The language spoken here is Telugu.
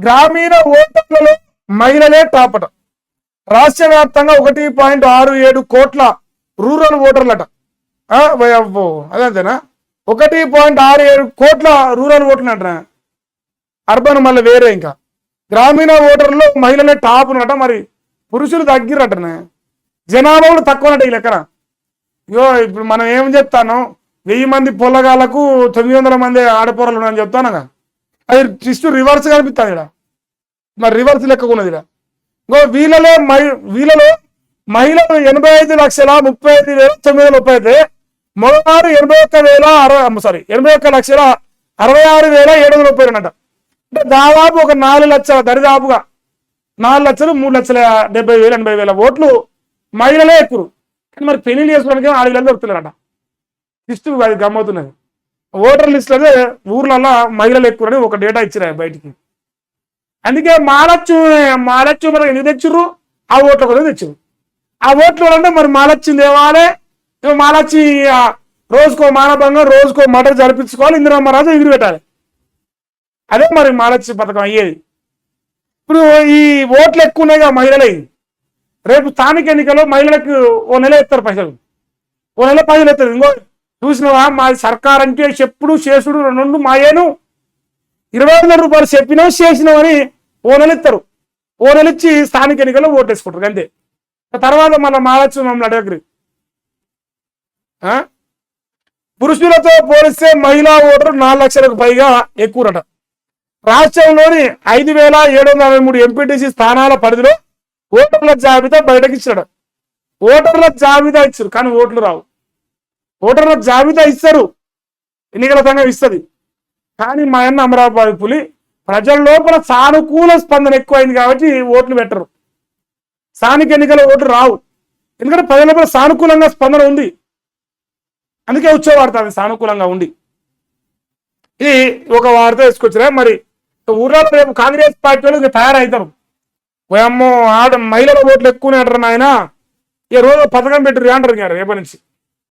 గ్రామీణ ఓటర్లలో మహిళలే టాపట రాష్ట్ర వ్యాప్తంగా ఒకటి పాయింట్ ఆరు ఏడు కోట్ల రూరల్ ఓటర్లట. అదేనా ఒకటి పాయింట్ ఆరు ఏడు కోట్ల రూరల్ ఓటర్లు అంట అర్బన్ మళ్ళీ వేరే ఇంకా. గ్రామీణ ఓటర్లలో మహిళలే టాప్ ఉన్నట మరి పురుషులు తగ్గిరటనే జనాభా కూడా తక్కువ ఉన్నట్టు ఈ లెక్కన. ఇగో ఇప్పుడు మనం ఏం చెప్తాను వెయ్యి మంది పొల్లగాళ్ళకు తొమ్మిది వందల మంది ఆడపోరలు ఉన్నాయని చెప్తాను అది ట్విస్ట్ రివర్స్ కనిపిస్తుంది ఇక్కడ మరి రివర్స్ లెక్క ఉన్నది ఇక్కడ ఇంకో వీళ్ళలో మహి వీళ్ళలో మహిళలు ఎనభై ఐదు లక్షల ముప్పై ఐదు వేల తొమ్మిది వందల ముప్పై అయితే మగవారు ఎనభై ఒక్క వేల అరవై సారీ ఎనభై ఒక్క లక్షల అరవై ఆరు వేల ఏడు వందల ముప్పై రెండు అంట. అంటే దాదాపు ఒక నాలుగు లక్షల దరిదాపుగా నాలుగు లక్షలు మూడు లక్షల డెబ్బై వేలు ఎనభై వేల ఓట్లు మహిళలే ఎక్కువ కానీ మరి పెళ్ళి చేసుకోవడానికి ఆడవిలందరూ దొరుకుతున్నారట ఇష్టం అది గమ్మవుతున్నది. ఓటర్ లిస్ట్ ఊర్లలో మహిళలు ఎక్కువ అని ఒక డేటా ఇచ్చిరా బయటికి. అందుకే మాలచ్చు మాలచ్చు మరి ఎందుకు తెచ్చిర్రు? ఆ ఓట్ల కూడా తెచ్చిర్రు. ఆ ఓట్లు అంటే మరి మాలచ్చింది తేవాలి మాలచ్చి రోజుకో మానభంగం రోజుకో మటర్ జరిపించుకోవాలి ఇందిరమ్మ రాజు ఎగిరి పెట్టాలి. అదే మరి మాలచ్చి పథకం అయ్యేది. ఇప్పుడు ఈ ఓట్లు ఎక్కువ ఉన్నాయి మహిళలే రేపు స్థానిక ఎన్నికల్లో మహిళలకు ఓ నెల ఇస్తారు పైసలు. ఓ నెల పైసలు ఎత్తారు. ఇంకో చూసినవా? మా సర్కార్ అంటే చెప్పుడు చేసుడు రెండు మాయేను. ఇరవై వందల రూపాయలు చెప్పినావు చేసినావు అని ఓ ఇస్తారు ఇచ్చి స్థానిక ఎన్నికల్లో ఓటేసుకుంటారు అంతే. తర్వాత మళ్ళీ మారచ్చు మమ్మల్ని అడగరు. ఆ? పురుషులతో పోలిస్తే మహిళా ఓటరు నాలుగు లక్షలకు పైగా ఎక్కువరట. రాష్ట్రంలోని ఐదు వేల ఏడు వందల అరవై మూడు ఎంపీటీసీ స్థానాల పరిధిలో ఓటర్ల జాబితా బయటకు ఇచ్చాడు ఓటర్ల జాబితా ఇచ్చారు కానీ ఓట్లు రావు. ఓటర్ల జాబితా ఇస్తారు. ఎన్నికల సంఘం ఇస్తుంది. కానీ మా అన్న అమరాబాద్ పులి ప్రజల లోపల సానుకూల స్పందన ఎక్కువైంది కాబట్టి ఓట్లు పెట్టరు. స్థానిక ఎన్నికల ఓట్లు రావు. ఎందుకంటే ప్రజల లోపల సానుకూలంగా స్పందన ఉంది. అందుకే ఉత్సవాడుతుంది సానుకూలంగా ఉండి ఇది ఒక వార్త తీసుకొచ్చినా. మరి ఊర్లో రేపు కాంగ్రెస్ పార్టీ వాళ్ళు ఇంకా తయారవుతారు ఓయమ్మో ఆడ మహిళల ఓట్లు ఎక్కువనే అంటారు నాయన. ఈ రోజు పథకం పెట్టరు అంటారు రేపటి నుంచి.